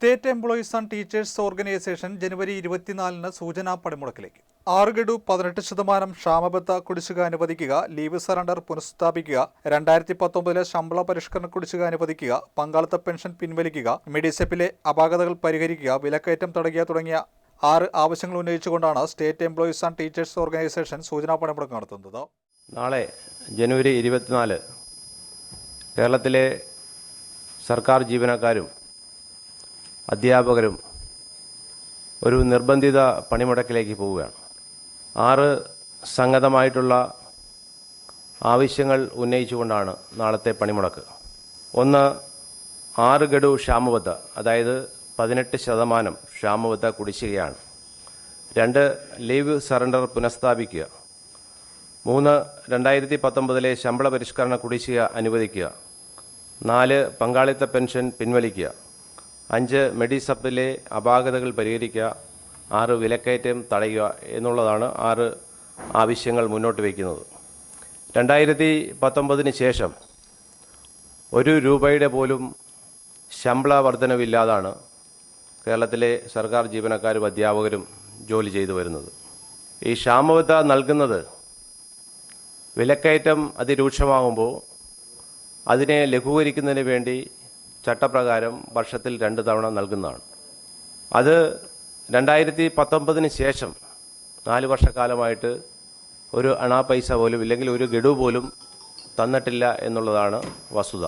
State employees and teachers organisation ജനുവരി ഇരുപത്തിനാലിന് സൂചനാ പണിമുടക്കിലേക്ക്. ആറ് പതിനെട്ട് ശതമാനം ക്ഷാമബത്ത കുടിശ്ശിക അനുവദിക്കുക ലീവ് സറണ്ടർ പുനഃസ്ഥാപിക്കുക രണ്ടായിരത്തി പത്തൊമ്പതിലെ ശമ്പള പരിഷ്കരണ കുടിശ്ശിക അനുവദിക്കുക പങ്കാളിത്ത പെൻഷൻ പിൻവലിക്കുക മെഡിസെപ്പിലെ അപാകതകൾ പരിഹരിക്കുക വിലക്കയറ്റം തടയുക തുടങ്ങിയ ആറ് ആവശ്യങ്ങൾ ഉന്നയിച്ചുകൊണ്ടാണ് state employees and teachers organisation സൂചനാ പണിമുടക്ക് നടത്തുന്നത്. നാളെ ജനുവരി ഇരുപത്തിനാല് കേരളത്തിലെ സർക്കാർ ജീവനക്കാരും അധ്യാപകരും ഒരു നിർബന്ധിത പണിമുടക്കിലേക്ക് പോവുകയാണ്. ആറ് സംഗതമായിട്ടുള്ള ആവശ്യങ്ങൾ ഉന്നയിച്ചുകൊണ്ടാണ് നാളത്തെ പണിമുടക്ക്. ഒന്ന് ആറ് ഗഡു ക്ഷാമബദ്ധ അതായത് പതിനെട്ട് ശതമാനം ക്ഷാമബദ്ധ കുടിശ്ശികയാണ്. രണ്ട് ലീവ് സറണ്ടർ പുനഃസ്ഥാപിക്കുക. മൂന്ന് രണ്ടായിരത്തി പത്തൊമ്പതിലെ ശമ്പള പരിഷ്കരണ കുടിശ്ശിക അനുവദിക്കുക. നാല് പങ്കാളിത്ത പെൻഷൻ പിൻവലിക്കുക. അഞ്ച് മെഡിസപ്പിലെ അപാകതകൾ പരിഹരിക്കുക ആറ് വിലക്കയറ്റം തടയുക എന്നുള്ളതാണ് ആറ് ആവശ്യങ്ങൾ മുന്നോട്ട് വയ്ക്കുന്നത്. രണ്ടായിരത്തി പത്തൊമ്പതിന് ശേഷം ഒരു രൂപയുടെ പോലും ശമ്പള വർധനവില്ലാതാണ് കേരളത്തിലെ സർക്കാർ ജീവനക്കാരും അധ്യാപകരും ജോലി ചെയ്തു വരുന്നത്. ഈ ക്ഷാമബത്ത നൽകുന്നത് വിലക്കയറ്റം അതിരൂക്ഷമാകുമ്പോൾ അതിനെ ലഘൂകരിക്കുന്നതിന് വേണ്ടി ചട്ടപ്രകാരം വർഷത്തിൽ രണ്ട് തവണ നൽകുന്നതാണ്. അത് രണ്ടായിരത്തി പത്തൊമ്പതിന് ശേഷം നാല് വർഷക്കാലമായിട്ട് ഒരു അണാ പൈസ പോലും ഇല്ലെങ്കിൽ ഒരു ഗഡു പോലും തന്നിട്ടില്ല എന്നുള്ളതാണ് വസ്തുത.